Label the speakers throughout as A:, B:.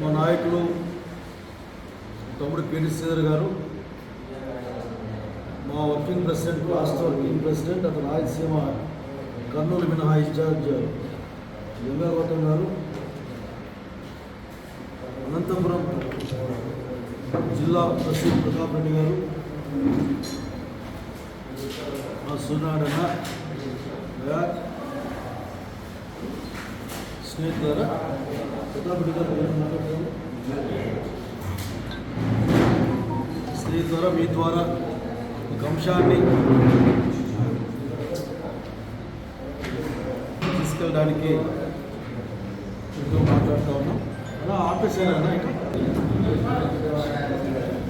A: మా నాయకులు తమ్ముడు కేటీసీఆర్ గారు మా వర్కింగ్ ప్రెసిడెంట్ రాష్ట్ర వర్కింగ్ ప్రెసిడెంట్ అతను రాయలసీమ కర్నూలు మినహా ఇన్ఛార్జ్ గంగాగౌతం గారు అనంతపురం జిల్లా ప్రసీద్ ప్రతాప్ రెడ్డి గారు మా సునాడన్న స్నేహితులారా ద్వారా స్నేహితులారా మీ ద్వారా ఒక అంశాన్ని తీసుకెళ్ళడానికి మీతో మాట్లాడుతూ ఉన్నాం. అలా ఆపేసారా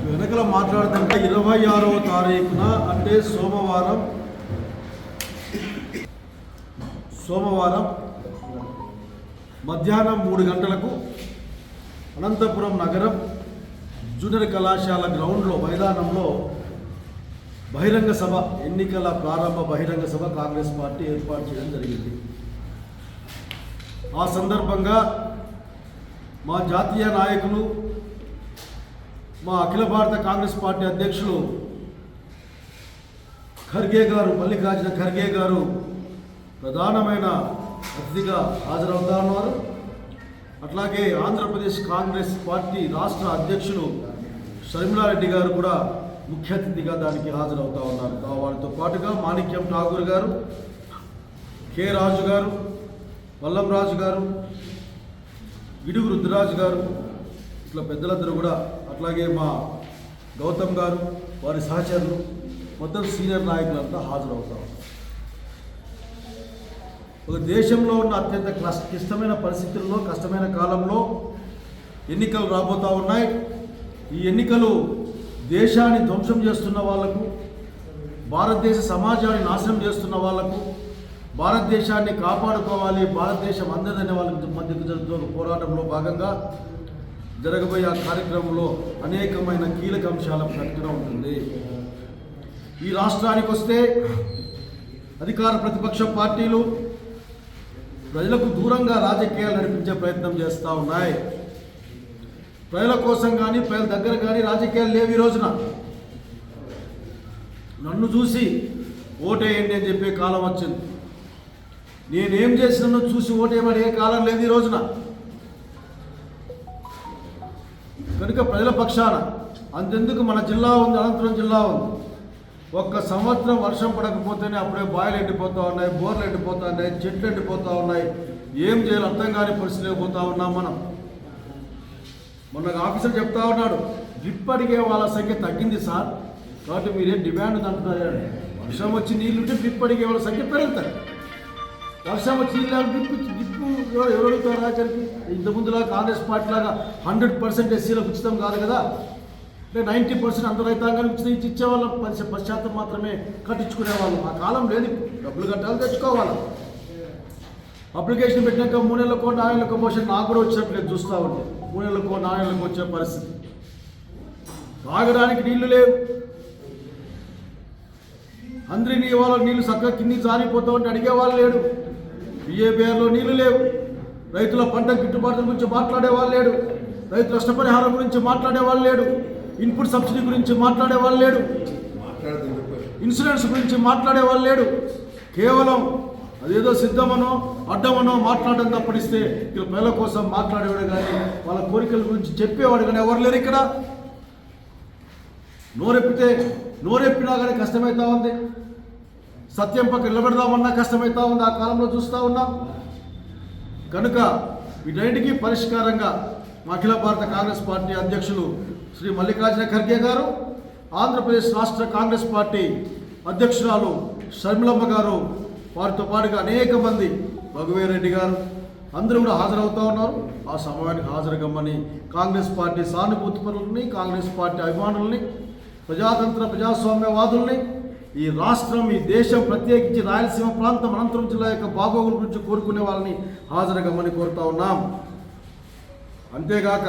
A: వెనకల మాట్లాడుతుంటే ఇరవై ఆరవ తారీఖున అంటే సోమవారం సోమవారం మధ్యాహ్నం మూడు గంటలకు అనంతపురం నగరం జూనియర్ కళాశాల గ్రౌండ్లో మైదానంలో బహిరంగ సభ ఎన్నికల ప్రారంభ బహిరంగ సభ కాంగ్రెస్ పార్టీ ఏర్పాటు చేయడం జరిగింది. ఆ సందర్భంగా మా జాతీయ నాయకులు మా అఖిల భారత కాంగ్రెస్ పార్టీ అధ్యక్షులు ఖర్గే గారు మల్లికార్జున ఖర్గే గారు ప్రధానమైన అతిథిగా హాజరవుతా ఉన్నారు అట్లాగే ఆంధ్రప్రదేశ్ కాంగ్రెస్ పార్టీ రాష్ట్ర అధ్యక్షులు షర్మిలారెడ్డి గారు కూడా ముఖ్య అతిథిగా దానికి హాజరవుతా ఉన్నారు. వారితో పాటుగా మాణిక్యం ఠాగూర్ గారు కె రాజు గారు వల్లం రాజు గారు విడుగు రుద్రరాజు గారు ఇట్లా పెద్దలందరూ కూడా అట్లాగే మా గౌతమ్ గారు వారి సహచరులు మొత్తం సీనియర్ నాయకులంతా హాజరవుతారు ఒక దేశంలో ఉన్న అత్యంత క్లస్- క్లిష్టమైన పరిస్థితుల్లో కష్టమైన కాలంలో ఎన్నికలు రాబోతూ ఉన్నాయి. ఈ ఎన్నికలు దేశాన్ని ధ్వంసం చేస్తున్న వాళ్ళకు భారతదేశ సమాజాన్ని నాశనం చేస్తున్న వాళ్ళకు భారతదేశాన్ని కాపాడుకోవాలి భారతదేశం అందదనే వాళ్ళ మధ్యకు జరుగుతున్న పోరాటంలో భాగంగా జరగబోయే ఆ కార్యక్రమంలో అనేకమైన కీలక అంశాల ప్రకటన ఉంటుంది. ఈ రాష్ట్రానికి వస్తే అధికార ప్రతిపక్ష పార్టీలు ప్రజలకు దూరంగా రాజకీయాలు నడిపించే ప్రయత్నం చేస్తూ ఉన్నాయి. ప్రజల కోసం కానీ ప్రజల దగ్గర కానీ రాజకీయాలు లేవు ఈ రోజున. నన్ను చూసి ఓటేయండి అని చెప్పే కాలం వచ్చింది. నేనేం చేసినను చూసి ఓటేయమని ఏ కాలం లేదు ఈ రోజున. కనుక ప్రజల పక్షాన అంతెందుకు మన జిల్లా ఉంది అనంతపురం జిల్లా ఉంది. ఒక్క సంవత్సరం వర్షం పడకపోతేనే అప్పుడే బాయిలు ఎండిపోతూ ఉన్నాయి బోర్లు ఎండిపోతూ ఉన్నాయి చెట్లు ఎండిపోతూ ఉన్నాయి. ఏం చేయాలి అర్థం కాని పరిస్థితిలో పోతా ఉన్నాం మనం. మొన్న ఆఫీసర్ చెప్తా ఉన్నాడు డ్రిప్ అడిగే వాళ్ళ సంఖ్య తగ్గింది సార్. కాబట్టి మీరేం డిమాండ్ అంటున్నారు వర్షం వచ్చి నీళ్ళు ఉంటే డ్రిప్ అడిగే వాళ్ళ సంఖ్య పెరుగుతారు వర్షం వచ్చి నీళ్ళు డ్రిప్ డ్రిప్ ఎవరు అడుగుతారు రాజానికి? ఇంత కాంగ్రెస్ పార్టీ లాగా హండ్రెడ్ పర్సెంట్ ఎస్సీలకు ఉచితం కాదు కదా. అంటే నైంటీ పర్సెంట్ అందరు రైతాంగానికి ఇచ్చి ఇచ్చేవాళ్ళం. పది పది శాతం మాత్రమే కట్టించుకునేవాళ్ళం. ఆ కాలం లేదు డబ్బులు కట్టాలి తెచ్చుకోవాలి. అప్లికేషన్ పెట్టినాక మూడు నెలలకో నాలుగు నెలలకో మోషన్ నాకు కూడా వచ్చినట్టు నేను చూస్తూ ఉంటే. మూడు నెలలకో నాలుగు నెలలకు వచ్చే పరిస్థితి. తాగడానికి నీళ్ళు లేవు. అందరి నీ వాళ్ళ నీళ్ళు చక్కగా కింది జారిపోతా ఉంటే అడిగేవాళ్ళు లేడు. బిఏబిఆర్లో నీళ్ళు లేవు. రైతుల పంట గిట్టుబాటు గురించి మాట్లాడేవాళ్ళు లేడు. రైతు నష్టపరిహారం గురించి మాట్లాడేవాళ్ళు లేడు. ఇన్పుట్ సబ్సిడీ గురించి మాట్లాడేవాళ్ళు లేడు. ఇన్సూరెన్స్ గురించి మాట్లాడేవాళ్ళు లేడు. కేవలం అదేదో సిద్ధమనో అడ్డమనో మాట్లాడడం తప్పనిస్తే ఇక్కడ ప్రజల కోసం మాట్లాడేవాడు కానీ వాళ్ళ కోరికల గురించి చెప్పేవాడు కానీ ఎవరు లేరు ఇక్కడ. నోరెప్పితే నోరెప్పినా కానీ కష్టమవుతా ఉంది. సత్యం పక్క నిలబెడదామన్నా కష్టమవుతా ఉంది. ఆ కాలంలో చూస్తూ ఉన్నాం. కనుక వీటన్నిటికీ పరిష్కారంగా అఖిల భారత కాంగ్రెస్ పార్టీ అధ్యక్షులు శ్రీ మల్లికార్జున ఖర్గే గారు ఆంధ్రప్రదేశ్ రాష్ట్ర కాంగ్రెస్ పార్టీ అధ్యక్షురాలు షర్మిలమ్మ గారు వారితో పాటుగా అనేక మంది రఘువీరెడ్డి గారు అందరూ కూడా హాజరవుతూ ఉన్నారు. ఆ సమయానికి హాజరుగమ్మని కాంగ్రెస్ పార్టీ సానుభూతి పరులని కాంగ్రెస్ పార్టీ అభిమానుల్ని ప్రజాతంత్ర ప్రజాస్వామ్యవాదుల్ని ఈ రాష్ట్రం ఈ దేశం ప్రత్యేకించి రాయలసీమ ప్రాంతం అనంతరం జిల్లా యొక్క బాగోగుల గురించి కోరుకునే వాళ్ళని హాజరుగమ్మని కోరుతా ఉన్నాం. అంతేగాక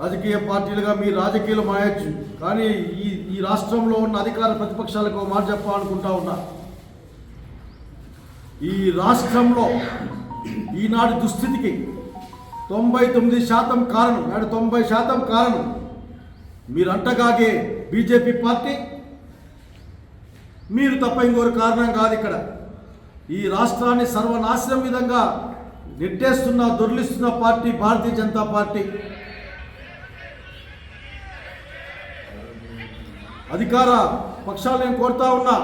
A: రాజకీయ పార్టీలుగా మీ రాజకీయాలు మాయచ్చు. కానీ ఈ ఈ రాష్ట్రంలో ఉన్న అధికార ప్రతిపక్షాలకు మాట చెప్పాలనుకుంటా ఉన్నా. ఈ రాష్ట్రంలో ఈనాటి దుస్థితికి తొంభై తొమ్మిది శాతం కారణం నాడు తొంభై శాతం కారణం మీరు అంటగాగే బీజేపీ పార్టీ. మీరు తప్ప ఇంకొక కారణం కాదు ఇక్కడ. ఈ రాష్ట్రాన్ని సర్వనాశనం విధంగా నెట్టేస్తున్న దొర్లిస్తున్న పార్టీ భారతీయ జనతా పార్టీ. అధికార పక్షాలు నేను కోరుతా ఉన్నా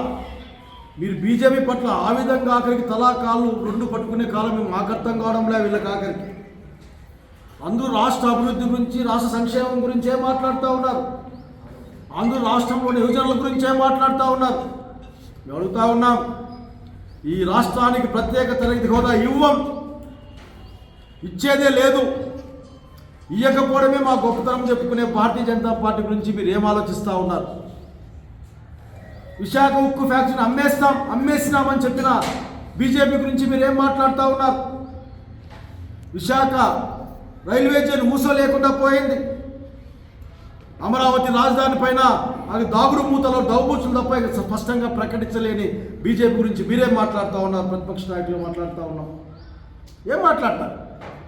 A: మీరు బీజేపీ పట్ల ఆ విధంగా ఆఖరికి తలా కాళ్ళు రెండు పట్టుకునే కాలం మేము మాకు అర్థం కావడంలే వీళ్ళకి ఆఖరికి. అందరూ రాష్ట్ర అభివృద్ధి గురించి రాష్ట్ర సంక్షేమం గురించే మాట్లాడుతూ ఉన్నారు. అందరూ రాష్ట్రంలోని యువజనుల గురించే మాట్లాడుతూ ఉన్నారు. మేము అడుగుతా ఉన్నాం ఈ రాష్ట్రానికి ప్రత్యేక తరగతి హోదా ఇవ్వం. ఇచ్చేదే లేదు. ఇయ్యకపోవడమే మా గొప్పతనం చెప్పుకునే భారతీయ జనతా పార్టీ గురించి మీరు ఏం ఆలోచిస్తూ ఉన్నారు? విశాఖ ఉక్కు ఫ్యాక్టరీని అమ్మేస్తాం అమ్మేసినామని చెప్పిన బీజేపీ గురించి మీరు ఏం మాట్లాడుతూ ఉన్నారు? విశాఖ రైల్వే జైలు మూస లేకుండా పోయింది. అమరావతి రాజధాని పైన అది దాగుడు మూతలో దౌబూచులు తప్ప స్పష్టంగా ప్రకటించలేని బీజేపీ గురించి మీరేం మాట్లాడుతూ ఉన్నారు? ప్రతిపక్ష నాయకులు మాట్లాడుతూ ఉన్నాం. ఏం మాట్లాడతారు?